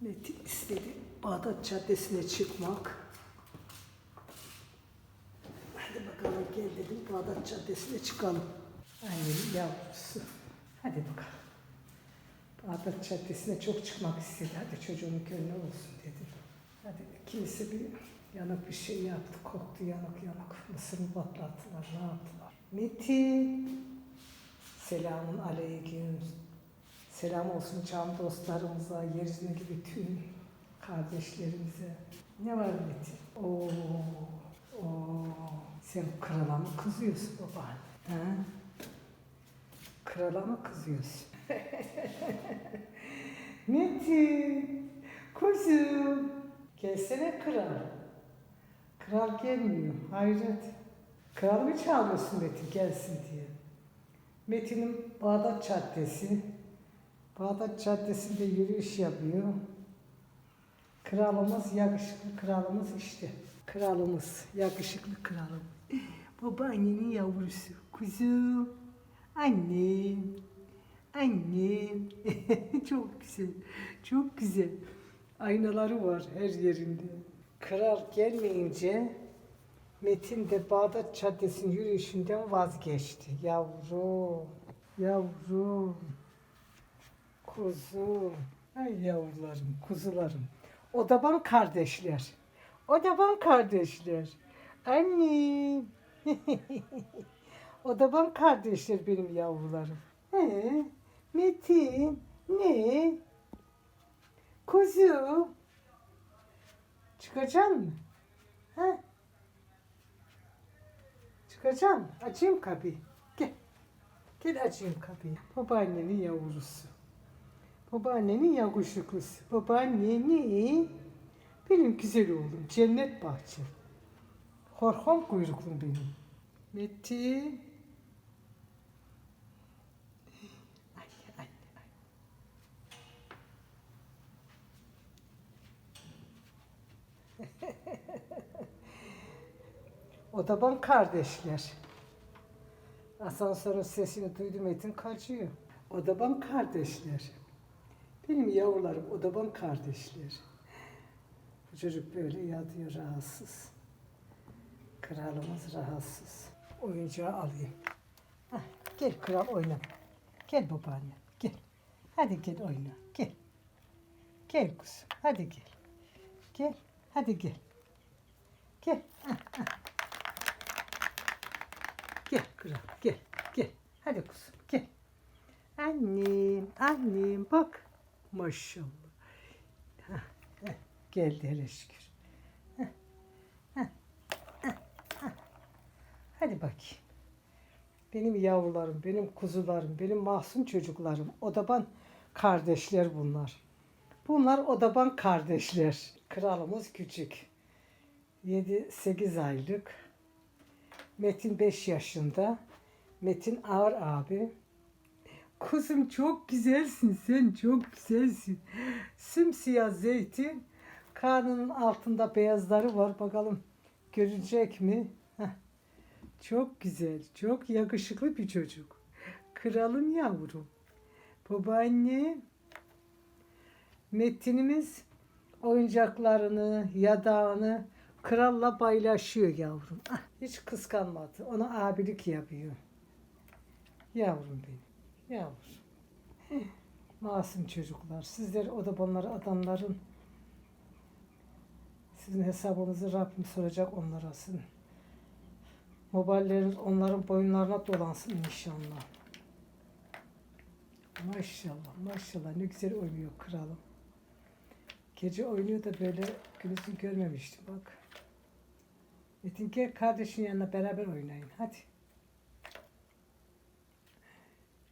Metin istedi Bağdat Caddesi'ne çıkmak. Hadi bakalım gel dedim Bağdat Caddesi'ne çıkalım. Annenin yavrusu. Hadi bakalım. Bağdat Caddesi'ne çok çıkmak istedi. Hadi çocuğun gönlü olsun dedim. Hadi kimisi bir yanık bir şey yaptı. Koktu yanık yanık. Mısır mı patlattılar ne yaptılar. Metin. Selamun aleyküm. Selam olsun can dostlarımıza, yeryüzündeki bütün kardeşlerimize. Ne var Metin? Oo, oo. Sen krala mı kızıyorsun babaanne? Ha? Krala mı kızıyorsun? Metin, kuzum. Gelsene kral. Kral gelmiyor, hayret. Kral mı çağırıyorsun Metin gelsin diye? Metin'in Bağdat Caddesi. Bağdat Caddesi'nde yürüyüş yapıyor. Kralımız, yakışıklı kralımız işte. Kralımız, yakışıklı kralım. Babaannenin yavrusu. Kuzum, annem, annem. çok güzel, çok güzel. Aynaları var her yerinde. Kral gelmeyince Metin de Bağdat Caddesi'nin yürüyüşünden vazgeçti. Yavrum, yavrum, kuzum. Ay yavrularım, kuzularım. Odaban kardeşler. Odaban kardeşler. Annem. Odaban kardeşler benim yavrularım. He, Metin, ne? Kuzu. Çıkacak mı? Ha? Çıkacağım. Açayım kapıyı. Gel. Gel açayım kapıyı. Babaannenin yavrusu. Babaannenin yakışıklısı. Babaanneni. Benim güzel oğlum. Cennet bahçe. Horhom kuyruklum benim. Metin. Ay, ay, ay. Odaban kardeşler. Asansörün sesini duydum Metin kaçıyor. Odaban kardeşler. Benim yavrularım odaban kardeşler. Bu çocuk böyle yatıyor rahatsız. Kralımız rahatsız. Oyuncağı alayım. Hah, gel kral oyna. Gel babaanne gel. Hadi gel oyna gel. Gel kuzum hadi gel. Gel hadi gel. Gel. Gel kral gel gel. Hadi kuzum gel. Annem annem bak. Maşallah. Heh, geldi hele şükür. Hadi bakayım. Benim yavrularım, benim kuzularım, benim mahzun çocuklarım. Odaban kardeşler bunlar. Bunlar odaban kardeşler. Kralımız küçük. 7-8 aylık. Metin 5 yaşında. Metin ağır abi. Kuzum çok güzelsin sen çok güzelsin. Simsiyah zeytin. Karnının altında beyazları var. Bakalım görecek mi? Çok güzel, çok yakışıklı bir çocuk. Kralım yavrum. Babaanne. Metinimiz oyuncaklarını, yadağını kralla paylaşıyor yavrum. Ah, hiç kıskanmadı. Ona abilik yapıyor. Yavrum benim. Yavrum. Masum çocuklar. Sizler o da bunları adamların sizin hesabınızı Rabbim soracak onlara sizin. Mobilleriniz onların boyunlarına dolansın inşallah. Maşallah maşallah ne güzel oynuyor kralım. Gece oynuyor da böyle gündüzü görmemiştim bak. Metin gel kardeşin yanına beraber oynayın hadi.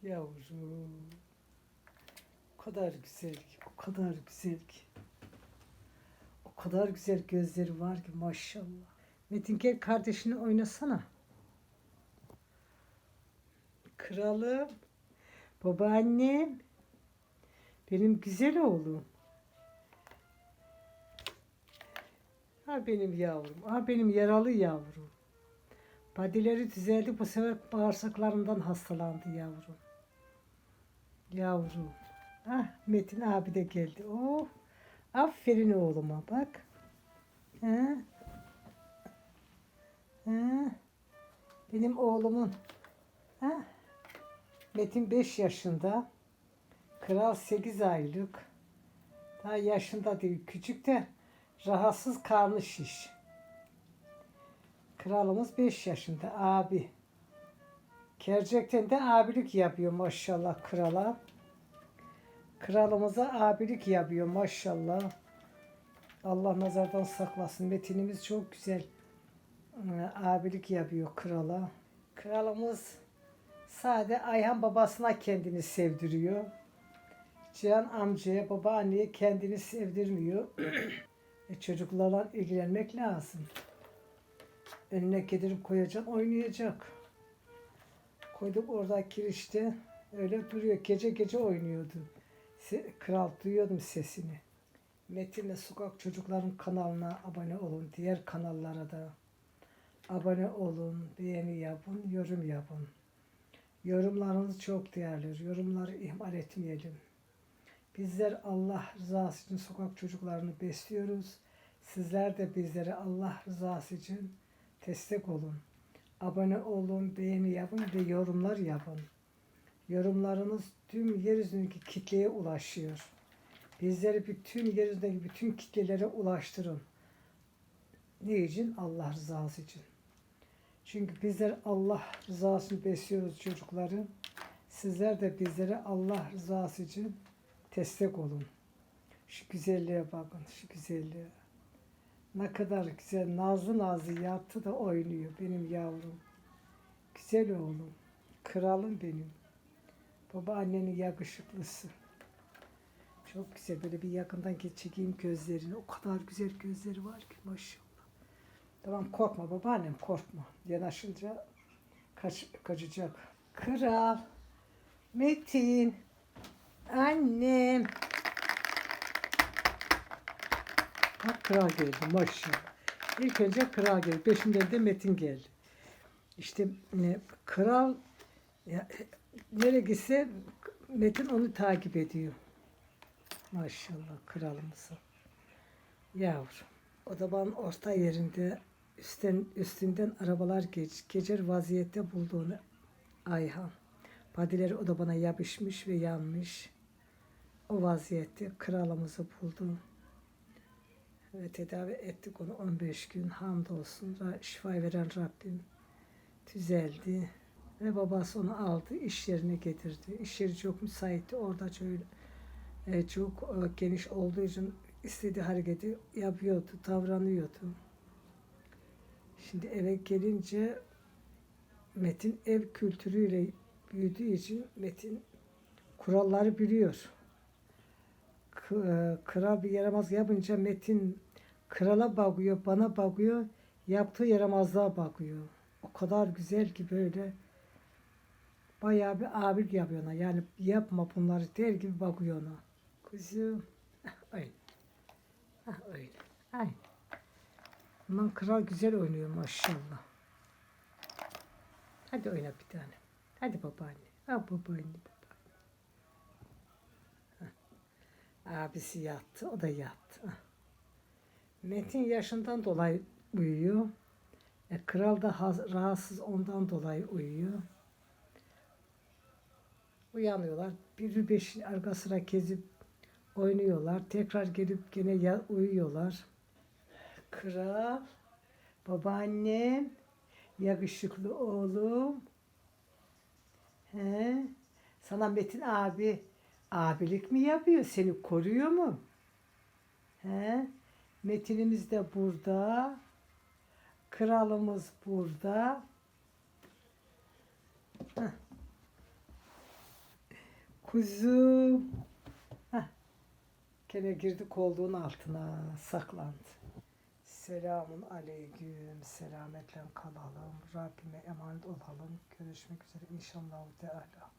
Yavrum. O kadar güzel ki, o kadar güzel ki. O kadar güzel gözleri var ki maşallah. Metin gel kardeşini oynasana. Kralım. Babaannem. Benim güzel oğlum. Ha benim yavrum. Ha benim yaralı yavrum. Badileri düzeldi bu sefer bağırsaklarından hastalandı yavrum. Yavrum. Ah Metin abi de geldi. Oh Aferin oğluma bak. Ha? Ha? Benim oğlumun. Ha? Metin 5 yaşında. Kral 8 aylık. Daha yaşında değil. Küçük de rahatsız karnı şiş. Kralımız 5 yaşında abi. Gerçekten de abilik yapıyor maşallah krala. Kralımıza abilik yapıyor maşallah. Allah nazardan saklasın. Metinimiz çok güzel. Ee, Abilik yapıyor krala. Kralımız sade Ayhan babasına kendini sevdiriyor. Cihan amcaya, babaanneye kendini sevdirmiyor. e çocuklarla ilgilenmek lazım. Önüne getirip koyacaksın, oynayacak. Koyduk orada kirişte. Öyle duruyor. Gece gece oynuyordu. Kral duyuyordum sesini. Metin'le Sokak Çocukların kanalına abone olun. Diğer kanallara da abone olun. Beğeni yapın. Yorum yapın. Yorumlarınız çok değerli. Yorumları ihmal etmeyelim. Bizler Allah rızası için sokak çocuklarını besliyoruz. Sizler de bizlere Allah rızası için destek olun. Abone olun, beğeni yapın ve yorumlar yapın. Yorumlarınız tüm yeryüzündeki kitleye ulaşıyor. Bizleri bütün yeryüzündeki bütün kitlelere ulaştırın. Ne için? Allah rızası için. Çünkü bizler Allah rızası için besliyoruz çocukları. Sizler de bizlere Allah rızası için destek olun. Şu güzelliğe bakın, şu güzelliğe. Ne kadar güzel, nazlı nazlı yattı da oynuyor benim yavrum. Güzel oğlum, kralım benim. Babaannenin yakışıklısı. Çok güzel, böyle bir yakından geç- çekeyim gözlerini. O kadar güzel gözleri var ki maşallah. Tamam korkma babaannem korkma. Yanaşınca kaç, kaçacak. Kral, Metin, annem. Bak kral geldi maşallah. İlk önce kral geldi. Peşinden de Metin geldi. İşte e, kral ya, e, nereye gitse Metin onu takip ediyor. Maşallah kralımıza. Yavrum. Odabanın orta yerinde üstten, üstünden arabalar geç, geçer vaziyette bulduğunu Ayhan. Padileri odabana yapışmış ve yanmış. O vaziyette kralımızı buldu. Ve tedavi ettik onu 15 gün. Hamdolsun. Şifa veren Rabbim düzeldi. Ve babası onu aldı, iş yerine getirdi. İş yeri çok müsaitti. Orada e, çok e, geniş olduğu için istediği hareketi yapıyordu, davranıyordu. Şimdi eve gelince Metin ev kültürüyle büyüdüğü için Metin kuralları biliyor. K- e, bir yaramaz yapınca Metin krala bakıyor, bana bakıyor, yaptığı yaramazlığa bakıyor. O kadar güzel ki böyle bayağı bir abir yapıyor ona. Yani yapma bunları der gibi bakıyor ona. Hah, Öyle. Hah, öyle. Ay. Aman kral güzel oynuyor maşallah. Hadi oyna bir tane. Hadi babaanne. Ha babaanne babaanne. Abisi yattı. O da yattı. Hah. Metin yaşından dolayı uyuyor. E, kral da rahatsız ondan dolayı uyuyor. Uyanıyorlar. Bir beşin arka sıra kezip oynuyorlar. Tekrar gelip gene uyuyorlar. Kral, babaannem, yakışıklı oğlum. He? Sana Metin abi abilik mi yapıyor? Seni koruyor mu? He? Metinimiz de burada. Kralımız burada. Heh. Kuzum. Heh. Gene girdi koltuğun altına saklandı. Selamun aleyküm. Selametle kalalım. Rabbime emanet olalım. Görüşmek üzere inşallah. Teala.